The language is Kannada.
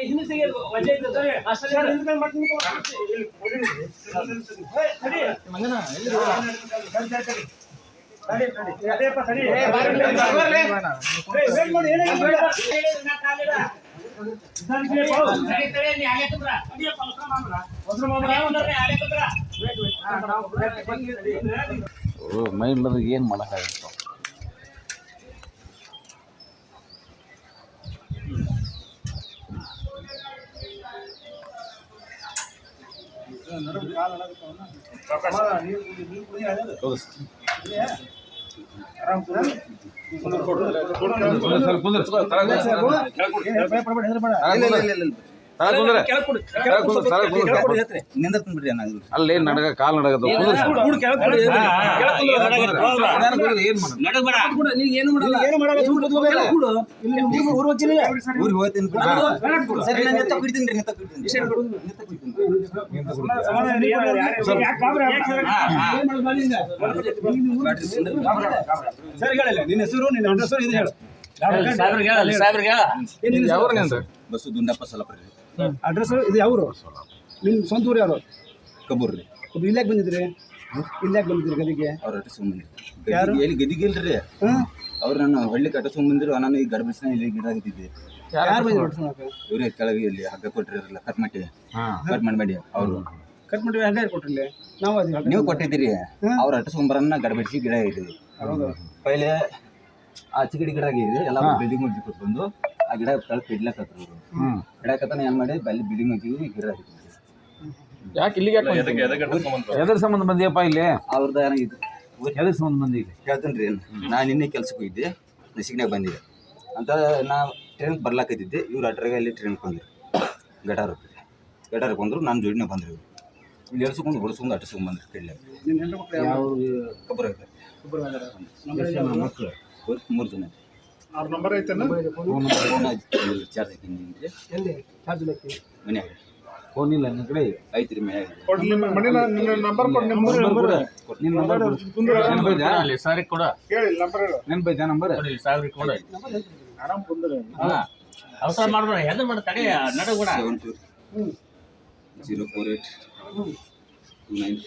ಹಿಂದಿಸಿಗೆ ವಜೆ ಮೈ ಏನು ಮಾಡೋಕ್ಕಾಗತ್ತ? ನಿಂದಿರ್ತೀನಿ ಬಿಡ್ರಿ ಅಣ್ಣ ಇದು. ಅಲ್ಲಿ ನಡಗ ಕಾಲ್ ಬಿಡ್ರಿ. ಸರಿ ಹೇಳಿಲ್ಲ ನಿನ್ನ ಹೆಸರು ನಿನ್ನ ಹೆಸರು ಇದು ಹೇಳು ಬಸ್ಸು ದುಂಡಪ್ಪ ಸಲಪರಿ ಅಡ್ರೆಸ್ ಇದು ಯಾವರು? ನಿಮ್ಮ ಸ್ವಂತ ಊರು ಯಾರು? ಕಬೂರ್ ರೀ ಒಬ್ಬ ಇಲ್ಲಾಕ್ ಬಂದಿದ್ರಿ ಇಲ್ಲಾಕ್ ಬಂದಿದ್ರಿ ಗದಿಗೆ? ಅವ್ರ ಅಡ್ರೆಸ್ ಯಾರು? ಎಲ್ಲಿ ಗದಿಗೆ ಇಲ್ರಿ? ಹ್ಮ್. ಅವ್ರು ನಾನು ಹಳ್ಳಿ ಕಟ್ಟಿಸ್ಕೊಂಡ್ ಬಂದಿರು ನಾನು ಈ ಗರ್ಭಿಸ್ನ ಇಲ್ಲಿ ಗಿಡ ಆಗಿದ್ದೆ ಯಾರು ಹೊಡ್ಸ್ಕೊಳಕ್ಕೆ? ಇವ್ರೇ ಕೆಳಗೆ ಇಲ್ಲಿ ಹಗ್ಗ ಕೊಟ್ಟಿರಲ್ಲ ಕಟ್ ಮಾಡಿ. ಕಟ್ ಮಾಡಬೇಡಿ ಅವರು. ಕಟ್ ಮಾಡಿ ಹಂಗೆ ಕೊಟ್ಟಿರಲಿ ನಾವು ಅದೀವಿ ನೀವು ಕೊಟ್ಟಿದ್ದೀರಿ. ಅವ್ರ ಅಟ್ಟಿಸ್ಕೊಂಬರನ್ನ ಗರ್ಭಿಸಿ ಗಿಡ ಇದೆ ಹೌದು. ಪೈಲೆ ಆಚೆ ಕಡೆ ಗಿಡ ಆಗಿದೆ ಎಲ್ಲ ಬಿಲ್ಡಿಂಗ್ ಮುಚ್ಚಿ ಕೊಟ್ಬಂದು ಆ ಗಿಡ ಕಳ್ಸಿ ಇಡ್ಲಕತ್ರು ಅವರು. ಹ್ಮ್. ಇಡಕತ್ತಾನ ಏನ್ ಮಾಡಿ ಅಲ್ಲಿ ಬಿಲ್ಡಿಂಗ್ ಮುಚ್ಚಿದ್ವಿ ಗಿಡ ಹಾಕಿದ್ವಿ ಯಾಕೆ ಇಲ್ಲಿಗೆ ಎದ್ರ ಸಂಬಂಧ ಬಂದಿಯಪ್ಪ ಇಲ್ಲಿ? ಅವ್ರದ್ದು ಏನಾಗಿತ್ತು ಇದು. ಎದ್ರ ಸಂಬಂಧ ಬಂದಿ ಇಲ್ಲಿ? ಹೇಳ್ತೀನಿ ರೀ ನಾನು ನಿನ್ನೆ ಕೆಲ್ಸಕ್ಕೆ ಹೋಗಿದ್ದೆ ನಸಿಗ್ನಾಗ ಬಂದಿದ್ದೆ ಅಂತ ನಾ ಟ್ರೈನ್ ಬರ್ಲಾಕತ್ತಿದ್ದೆ ಇವ್ರು ಅಟ್ರಾಗ ಅಲ್ಲಿ ಟ್ರೈನ್ ಬಂದ್ರು. ಗಟಾರ ಗಟಾರ ಬಂದರು ನಾನು ಜೋಡಿನ ಬಂದ್ರು ಇವ್ರು. ಇಲ್ಲಿ ಎಳ್ಸ್ಕೊಂಡು ಹೊಡ್ಸ್ಕೊಂಡು ಅಟ್ಟಿಸ್ಕೊಂಡು ಬಂದ್ರು ಕಡ್ಲೆ. ಏನು? ಮಕ್ಕಳು ಮೂರು ಜನ. ಅವ್ರ ನಂಬರ್ ಐತೇನು? ಫೋನ್. ಚಾರ್ಜ್ ಹಾಕಿದ್ದೀನಿ ಎಲ್ಲಿ? ಚಾರ್ಜ್ ಮನ್ಯಾಗ ಫೋನ್ ಇಲ್ಲ ನಿಮ್ಮ ಕಡೆ ಐತಿ ರೀ ಮನ್ಯಾಗ ನಂಬರ್ ಕೊಡಿ. ನಿಮ್ಮ ನಂಬರ್ ನೆನಪೈತಾ ಸಾರಿ ಕೊಡ. ನೆನಪೈತಾ ನಂಬರ್ ಸಾವಿರ ಕೊಡ ಅವಸರ ಮಾಡ್ಬೇಡ ಹೆದ್ರ ಮಾಡ ತಡೆ seven two zero four eight two nine